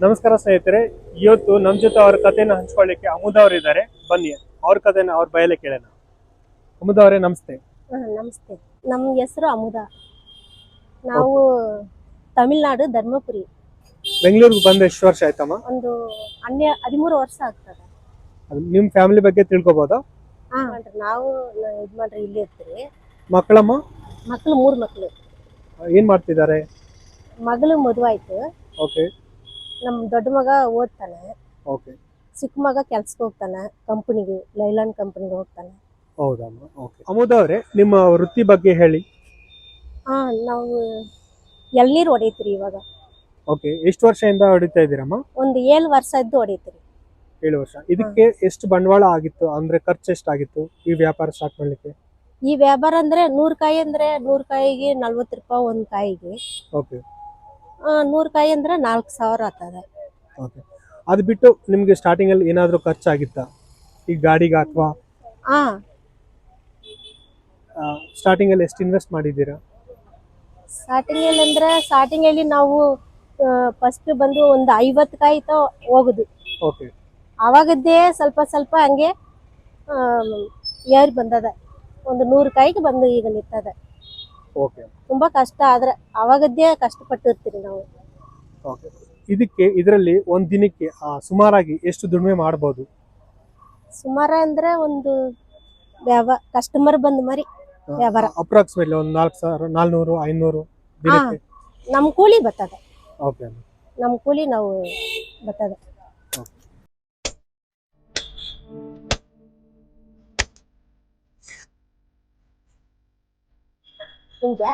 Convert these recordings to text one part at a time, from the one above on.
ನಮಸ್ಕಾರ ಸ್ನೇಹಿತರೆ ಇವತ್ತು ನಮ್ಮ ಜೊತೆ ಅವ್ರ ಕಥೆನ ಹಂಚ್ಕೊಳ್ಳಿಕ್ಕೆ ಅಮುದ ಅವರು ಇದ್ದಾರೆ ಬನ್ನಿ ಅವ್ರ ಕಥೆನ ಅವ್ರ ಬಯಲೇ ಕೇಳೋಣ. ಅಮುದ ಅವರೇ ನಮಸ್ತೆ. ಹಾ, ನಮಸ್ತೆ. ನಮ್ಮ ಹೆಸರು ಅಮುದ. ನಾವು ತಮಿಳ್ನಾಡು ಧರ್ಮಪುರಿ. ಬೆಂಗಳೂರಿಗೆ ಬಂದು ಎಷ್ಟು ವರ್ಷ ಆಯ್ತಮ್ಮ? ಒಂದು ಹನ್ನೆ ಹದಿಮೂರು ವರ್ಷ ಆಗ್ತದೆ. ಅದು ನಿಮ್ಮ ಫ್ಯಾಮಿಲಿ ಬಗ್ಗೆ ತಿಳ್ಕೊಬೋದಾ? ಹಾ ನಾವು ಇದು ಇದ್ ಮಾಡ್ರಿ ಇಲ್ಲಿ ಇರ್ತೀವಿ ಮಕ್ಕಳಮ್ಮ? ಮಕ್ಳು ಮೂರು ಮಕ್ಳು. ಏನ್ ಮಾಡ್ತಿದ್ದಾರೆ? ಮಗಳು ಮದುವೆ ಆಯ್ತು ಓಕೆ. ನಮ್ಮ ದೊಡ್ಡ ಮಗ ಓದ್ತಾನೆ. ಓಕೆ. ಚಿಕ್ಕ ಮಗ ಕೆಲ್ಸಕ್ಕೆ ಹೋಗ್ತಾನೆ ಕಂಪನಿಗೆ ಲೈಲಾನ್ ಕಂಪನಿಗೆ ಹೋಗ್ತಾನೆ. ಹೌದಮ್ಮ ಓಕೆ. ಅಮೋದ ಅವರೇ ನಿಮ್ಮ ವೃತ್ತಿ ಬಗ್ಗೆ ಹೇಳಿ. ಹಾ ನಾವು ಎಳ್ನೀರು ಹೊಡೀತೀರಿ ಇವಾಗ. ಓಕೆ ಎಷ್ಟು ವರ್ಷದಿಂದ ಹೊಡಿತಾ ಇದ್ದೀರಮ್ಮ ಒಂದು ಏಳು ವರ್ಷ ಇದ್ದು ಹೊಡಿತೀರಿ. ಏಳು ವರ್ಷ. ಇದಕ್ಕೆ ಎಷ್ಟು ಬಂಡವಾಳ ಆಗಿತ್ತು? ಅಂದ್ರೆ ಖರ್ಚು ಎಷ್ಟಾಗಿತ್ತು ಈ ವ್ಯಾಪಾರ ಸ್ಟಾರ್ಟ್ ಮಾಡ್ಲಿಕ್ಕೆ? ಈ ವ್ಯಾಪಾರ ಅಂದ್ರೆ ನೂರು ಕಾಯಿ ಅಂದ್ರೆ ನೂರು ಕಾಯಿಗೆ ನಲ್ವತ್ತು ರೂಪಾಯಿ ಒಂದು ಕಾಯಿಗೆ. ಓಕೆ. ನೂರು ಕಾಯಿ ಅಂದ್ರೆ ನಾಲ್ಕು ಸಾವಿರ ಆಗ್ತದೆ ಓಕೆ. ಅದು ಬಿಟ್ಟು ನಿಮಗೆ ಸ್ಟಾರ್ಟಿಂಗ್ ಅಲ್ಲಿ ಏನಾದರೂ ಖರ್ಚಾಗಿತ್ತ? ಈ ಗಾಡಿಗೆ ಅಥವಾ ಹಾ ಸ್ಟಾರ್ಟಿಂಗ್ ಅಲ್ಲಿ ಎಷ್ಟು ಇನ್ವೆಸ್ಟ್ ಮಾಡಿದ್ದೀರಾ? ಸ್ಟಾರ್ಟಿಂಗ್ ಅಲ್ಲಿ ಅಂದ್ರೆ ಸ್ಟಾರ್ಟಿಂಗ್ ಅಲ್ಲಿ ನಾವು ಫಸ್ಟ್ ಬಂದು ಒಂದು ಐವತ್ತು ಕಾಯಿ ತ ಹೋಗುದು. ಓಕೆ. ಅವಾಗದ್ದೇ ಸ್ವಲ್ಪ ಸ್ವಲ್ಪ ಹಂಗೆ ಏರ್ ಬಂದದ. ಒಂದು ನೂರು ಕಾಯಿಗೆ ಬಂದು ಈಗ ನಿಂತದ. ಓಕೆ ತುಂಬಾ ಕಷ್ಟ ಆದ್ರೆ ಅವಾಗದ್ದೇ ಕಷ್ಟಪಟ್ಟಿರ್ತೀರಿ ನಾವು. ಓಕೆ ಇದಕ್ಕೆ ಇದರಲ್ಲಿ ಒಂದ್ ದಿನಕ್ಕೆ ಆ, ಸುಮಾರಾಗಿ ಎಷ್ಟು ದುಡಿಮೆ ಮಾಡ್ಬೋದು? ಸುಮಾರ ಅಂದ್ರೆ ಒಂದು ಕಸ್ಟಮರ್ ಬಂದ ಮರಿ ವ್ಯಾಪಾರ. ಅಪ್ರಾಕ್ಸಿಮೇಟ್ಲಿ ಒಂದು ನಾಲ್ಕು ಸಾವಿರ ನಾಲ್ನೂರು ಐನೂರು ದಿನಕ್ಕೆ? ನಮ್ ಕೂಲಿ ಬರ್ತದ. ಓಕೆ ನಮ್ ಕೂಲಿ ನಾವು ಬರ್ತದ. ಹಿಂಗೆ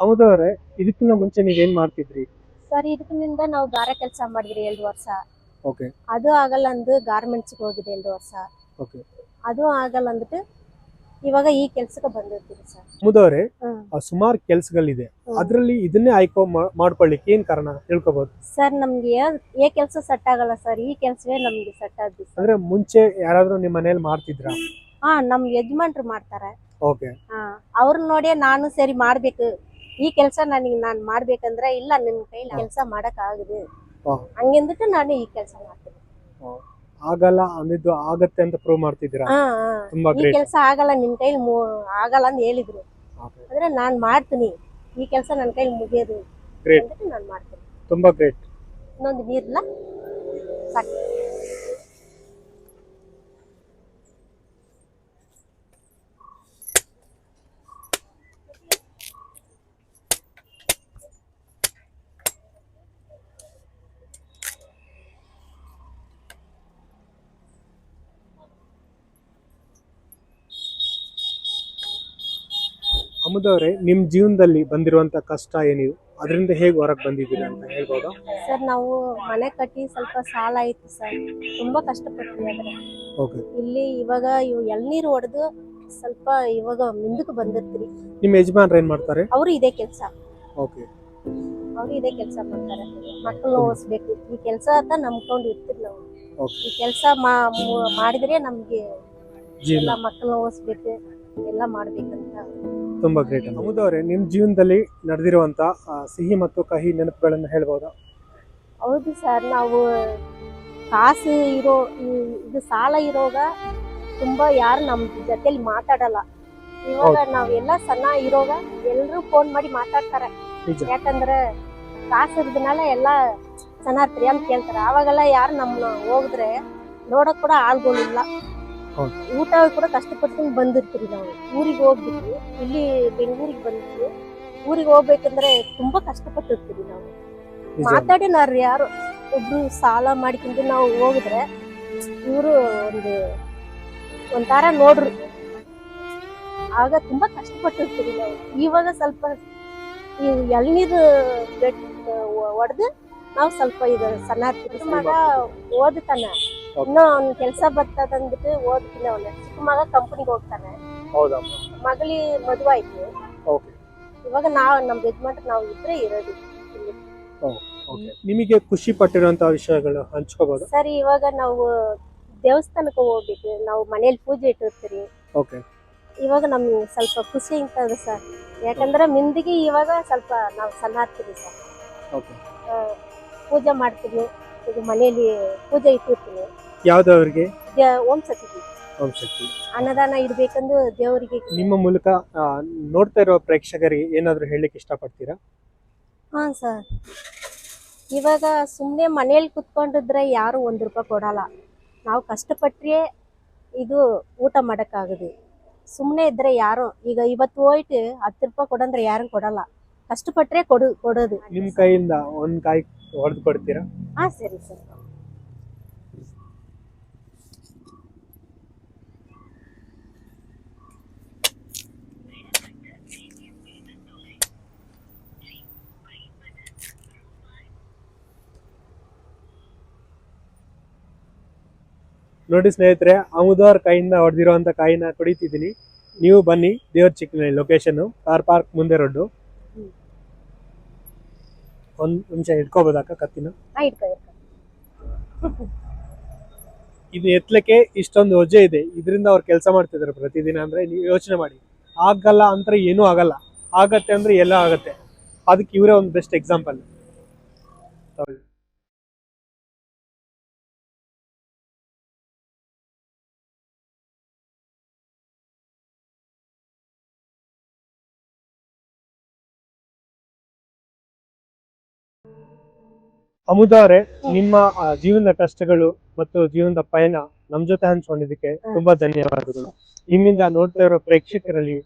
ಹೌದವ್ರೆ ಇದಕ್ಕಿಂತ ಮುಂಚೆ ನೀವೇನ್ ಮಾಡ್ತಿದ್ರಿ? ಸರ್ ಇದಕ್ಕಿಂತ ನಾವು ಗಾರೆ ಕೆಲಸ ಮಾಡಿದ್ರಿ ಎರಡು ವರ್ಷ. ಅದು ಆಗಲ್ಲ ಅಂದ್ರೆ ಗಾರ್ಮೆಂಟ್ಸ್ಗೆ ಹೋಗಿದೆ ಎರಡು ವರ್ಷ. ಓಕೆ ಅದು ಆಗಲ್ಲ ಅಂದ್ಬಿಟ್ಟು ಇವಾಗ ಈ ಕೆಲ್ಸಕ್ಕೆ ಬಂದಿರ್ತೀವಿ ಸರ್. ಮುದವ್ರೆ. ಸುಮಾರು ಕೆಲ್ಸಗಳಿದೆ. ಅದ್ರಲ್ಲಿ ಇದನ್ನೇ ಆಯ್ಕೆ ಮಾಡ್ಕೊಳ್ಳಿಕ್ಕೆ ಏನ್ ಕಾರಣ ತಿಳ್ಕೊಬಹುದು ಸರ್ ನಮ್ಗೆ ಏ- ಕೆಲ್ಸ ಸೆಟ್ ಆಗಲ್ಲ ಸರ್. ಈ ಕೆಲ್ಸವೇ ನಮ್ಗೆ ಸೆಟ್ ಆದ್ವಿ ಅಂದ್ರೆ ಮುಂಚೆ ಯಾರಾದ್ರೂ ನಿಮ್ ಮನೇಲಿ ಮಾಡ್ತಿದ್ರ? ಹಾ ನಮ್ ಯಜಮಾನ್ರು ಮಾಡ್ತಾರೆ. ಓಕೆ ಹಾ ಅವ್ರನ್ನ ನೋಡಿ ನಾನು ಸರಿ ಮಾಡ್ಬೇಕು. ಈ ಕೆಲಸ ನನಗೆ ನಾನು ಮಾಡ್ಬೇಕಂದ್ರೆ ಇಲ್ಲ ನಿನ್ ಕೈಲಿ ಕೆಲಸ ಮಾಡಕ್ ಆಗುದು. ಹಂಗೆಂದ್ಬಿಟ್ಟು ನಾನು ಈ ಕೆಲಸ ಮಾಡ್ತೀನಿ. ಆಗಲ್ಲ ಅಂದಿದ್ದು ಆಗತ್ತೆ ಅಂತ ಪ್ರೂವ್ ಮಾಡ್ತಿದ್ದೀರಾ? ಹಾ ಹಾ. ತುಂಬಾ ಈ ಗ್ರೇಟ್ ಕೆಲಸ ಆಗಲ್ಲ ನಿನ್ ಕೈಲಿ ಮು- ಆಗಲ್ಲ ಅಂತ ಹೇಳಿದ್ರು. ಅಂದ್ರೆ ನಾನ್ ಮಾಡ್ತೀನಿ. ಈ ಕೆಲಸ ನನ್ನ ಕೈಲಿ ಮುಗಿಯೋದು Great. ಅಂದ್ಬಿಟ್ಟು ನಾನು ಮಾಡ್ತೀನಿ. ತುಂಬಾ ಗ್ರೇಟ್ ಇನ್ನೊಂದು ನೀರ್ಲ? ಸಾಕು. ಅಮುದವ್ರೆ ನಿಮ್ ಜೀವನದಲ್ಲಿ ಬಂದಿರುವಂತ ಕಷ್ಟ ಏನಿದೆ? ಅದರಿಂದ ಹೇಗೆ ಹೊರಗೆ ಬಂದಿದ್ದೀರಾ ಅಂತ ಹೇಳ್ಬೋದಾ? ಸರ್ ನಾವು ಮನೆ ಕಟ್ಟಿ ಸ್ವಲ್ಪ ಸಾಲ ಆಯ್ತು ಸರ್. ತುಂಬಾ ಕಷ್ಟಪಟ್ವಿ ಆದ್ರೆ. ಓಕೆ. ಇಲ್ಲಿ ಇವಾಗ ಇವು ಎಳ್ನೀರು ಹೊಡೆದು ಸ್ವಲ್ಪ ಇವಾಗ ಮುಂದಕ್ಕೆ ಬಂದಿರ್ತೀರಿ. ನಿಮ್ಮ ಯಜಮಾನ್ರು ಏನ್ ಮಾಡ್ತಾರೆ? ಅವರು ಇದೇ ಕೆಲಸ. ಓಕೆ. ಅವರು ಇದೇ ಕೆಲಸ ಮಾಡ್ತಾರೆ. ಮಕ್ಕಳು ಓದಿಸ್ಬೇಕು. ಈ ಕೆಲಸ ಅಂತ ನಂಬ್ಕೊಂಡು ಇರ್ತೀವಿ ನಾವು. ಓಕೆ. ಈ ಕೆಲಸ ಮಾಡಿದ್ರೆ ನಮ್ಗೆ ಮಕ್ಕಳು ಜೀವನ ಮಕ್ಕಳನ್ನ ಓದಿಸ್ಬೇಕು. ಎಲ್ಲ ಮಾಡ್ಬೇಕಂತ. ತುಂಬಾ ಗ್ರೇಟ್ ಅಮುದವ್ರೆ ನಿಮ್ ಜೀವನದಲ್ಲಿ ನಡೆದಿರುವಂತ ಸಿಹಿ ಮತ್ತು ಕಹಿ ನೆನಪುಗಳನ್ನು ಹೇಳ್ಬೋದಾ? ಹೌದು ಸರ್ ನಾವು ಕಾಸು ಇರೋ ಈ- ಇದು ಸಾಲ ಇರೋಗ ತುಂಬಾ ಯಾರು ನಮ್ ಜೊತೆಲಿ ಮಾತಾಡಲ್ಲ. ಇವಾಗ ನಾವೆಲ್ಲ ಸಣ್ಣ ಇರೋಗ ಎಲ್ಲರೂ ಫೋನ್ ಮಾಡಿ ಮಾತಾಡ್ತಾರೆ. ನಿಜ. ಯಾಕಂದ್ರೆ ಕಾಸು ಇರೋದನ್ನೆಲ್ಲ ಎಲ್ಲ ಚೆನ್ನಾಗಿರ್ತೀರಿ ಅಂತ ಕೇಳ್ತಾರೆ. ಅವಾಗೆಲ್ಲ ಯಾರು ನಮ್ಮನ್ನ ಹೋಗಿದ್ರೆ ನೋಡಕ್ ಕೂಡ ಆಳ್ಗಳಿಲ್ಲ. ಹೌದು. ಊಟ ಕೂಡ ಕಷ್ಟಪಟ್ಟು ಬಂದಿರ್ತೀರಿ ನಾವು. ಊರಿಗೆ ಹೋಗ್ಬಿಟ್ಟು ಇಲ್ಲಿ ಬೆಂಗಳೂರಿಗೆ ಬಂದ್ಬಿಟ್ಟು ಊರಿಗೆ ಹೋಗ್ಬೇಕಂದ್ರೆ ತುಂಬಾ ಕಷ್ಟಪಟ್ಟಿರ್ತೀರಿ ನಾವು. ಮಾತಾಡಿ ಯಾರು? ಒಬ್ರು ಸಾಲ ಮಾಡ್ಕೊಂಡು ನಾವು ಹೋಗಿದ್ರೆ ಇವರು ಒಂದು ಒಂಥರ ನೋಡ್ರು. ಆಗ ತುಂಬಾ ಕಷ್ಟಪಟ್ಟಿರ್ತೀವಿ ನಾವು. ಇವಾಗ ಸ್ವಲ್ಪ ಈ ಎಳ್ನೀರು ಬೆಟ್ ಒಡೆದು ನಾವು ಸ್ವಲ್ಪ ಇದು ಸಣ್ಣ ಮಗ ಓದುತ್ತಾನ. ಇನ್ನೂ ಅವ್ನ ಕೆಲಸ ಬರ್ತದಂದ್ಬಿಟ್ಟು ಓದ್ತೀನಿ ಅವನು. ಚಿಕ್ಕ ಮಗ ಕಂಪನಿಗೆ ಹೋಗ್ತಾನೆ. ಹೌದಾ? ಮಗಳಿ ಮದುವೆ ಆಯ್ತು ಓಕೆ. ಇವಾಗ ನಾವು ನಮ್ಮ ಯಜಮಾನ್ರು ನಾವು ಇಬ್ಬರೇ ಇರೋದು ಇಲ್ಲಿ. ನಿಮಗೆ ಖುಷಿ ಪಟ್ಟಿರುವಂತ ವಿಷಯಗಳು ಹಂಚ್ಕೋಬಹುದು ಸರಿ ಇವಾಗ ನಾವು ದೇವಸ್ಥಾನಕ್ಕೆ ಹೋಗ್ಬೇಕು. ನಾವು ಮನೇಲಿ ಪೂಜೆ ಇಟ್ಟಿರ್ತೀರಿ. ಓಕೆ. ಇವಾಗ ನಮ್ಗೆ ಸ್ವಲ್ಪ ಖುಷಿ ಇಂತದ ಸರ್. ಯಾಕಂದ್ರೆ ಮಿಂದಿಗೆ ಇವಾಗ ಸ್ವಲ್ಪ ನಾವು ಸಣ್ಣ ಸರ್. ಓಕೆ. ಪೂಜೆ ಮಾಡ್ತೀನಿ ಇದು ಮನೇಲಿ ಪೂಜೆ ಇಟ್ಟಿರ್ತೀನಿ ಯಾವ್ದವ್ರಿಗೆ ದೇ- ಓಂ ಸತಿ ಓಂ ಶಕ್ತಿ. ಅನ್ನದಾನ ಇರ್ಬೇಕಂದು ದೇವರಿಗೆ ನಿಮ್ಮ ಮೂಲಕ ಆ, ನೋಡ್ತಾ ಇರೋ ಪ್ರೇಕ್ಷಕರಿಗೆ ಏನಾದ್ರು ಹೇಳಲಿಕ್ಕೆ ಇಷ್ಟಪಡ್ತೀರಾ? ಹಾ ಸರ್. ಇವಾಗ ಸುಮ್ಮನೆ ಮನೇಲಿ ಕುತ್ಕೊಂಡಿದ್ರೆ ಯಾರು ಒಂದು ರೂಪಾಯಿ ಕೊಡಲ್ಲ. ನಾವು ಕಷ್ಟಪಟ್ಟರೆ ಇದು ಊಟ ಮಾಡೋಕ್ಕಾಗದು. ಸುಮ್ಮನೆ ಇದ್ರೆ ಯಾರು ಈಗ ಇವತ್ತು ಹೋಯ್ತು ಹತ್ತು ರೂಪಾಯಿ ಕೊಡಂದ್ರೆ ಯಾರು ಕೊಡಲ್ಲ. ಕಷ್ಟಪಟ್ಟರೆ ಕೊಡು ಕೊಡೋದು. ನಿಮ್ ಕೈಯಿಂದ ಒಂದ್ ಕಾಯಿ ಹೊಡೆದು ಕೊಡ್ತೀರಾ? ಹಾ ಸರಿ ಸರ್. ನೋಡಿ ಸ್ನೇಹಿತರೆ ಅಮುದವ್ರ ಕೈಯಿಂದ ಹೊಡೆದಿರುವಂತ ಕಾಯಿನ ಕುಡಿತಿದ್ದೀನಿ. ನೀವು ಬನ್ನಿ ದೇವ್ರ ಚಿಕ್ಕನಹಳ್ಳಿ ಲೊಕೇಶನ್ ಕಾರ್ ಪಾರ್ಕ್ ಮುಂದೆ ರೋಡ್ಡು ಒಂದು ನಿಮಿಷ ಇಟ್ಕೋಬೋದಾಕ ಕತ್ತಿನ? ಇದು ಎತ್ಲಕ್ಕೆ ಇಷ್ಟೊಂದು ವಜೆ ಇದೆ. ಇದರಿಂದ ಅವ್ರು ಕೆಲಸ ಮಾಡ್ತಿದ್ದಾರೆ ಪ್ರತಿದಿನ ಅಂದ್ರೆ ನೀವು ಯೋಚನೆ ಮಾಡಿ. ಆಗಲ್ಲ ಅಂತ ಏನೂ ಆಗಲ್ಲ. ಆಗತ್ತೆ ಅಂದ್ರೆ ಎಲ್ಲ ಆಗತ್ತೆ. ಅದಕ್ಕೆ ಇವರೇ ಒಂದು ಬೆಸ್ಟ್ ಎಕ್ಸಾಂಪಲ್ ಅಮುದ ಅವರೇ ನಿಮ್ಮ ಜೀವನದ ಕಷ್ಟಗಳು ಮತ್ತು ಜೀವನದ ಪಯಣ ನಮ್ ಜೊತೆ ಹಂಚಿಕೊಂಡಿದ್ದಕ್ಕೆ ತುಂಬಾ ಧನ್ಯವಾದಗಳು. ನಿಮ್ಮಿಂದ ನೋಡ್ತಾ ಇರೋ ಪ್ರೇಕ್ಷಕರಲ್ಲಿ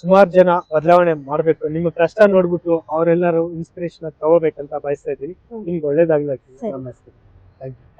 ಸುಮಾರು ಜನ ಬದಲಾವಣೆ ಮಾಡ್ಬೇಕು. ನಿಮ್ಮ ಕಷ್ಟ ನೋಡ್ಬಿಟ್ಟು ಅವರೆಲ್ಲರೂ ಇನ್ಸ್ಪಿರೇಷನ್ ತಗೋಬೇಕಂತ ಬಯಸ್ತಾ ಇದ್ದೀನಿ. ನಿಮ್ಗೆ ಒಳ್ಳೇದಾಗ್ಲಿ. ನಮಸ್ತೆ ಥ್ಯಾಂಕ್ ಯು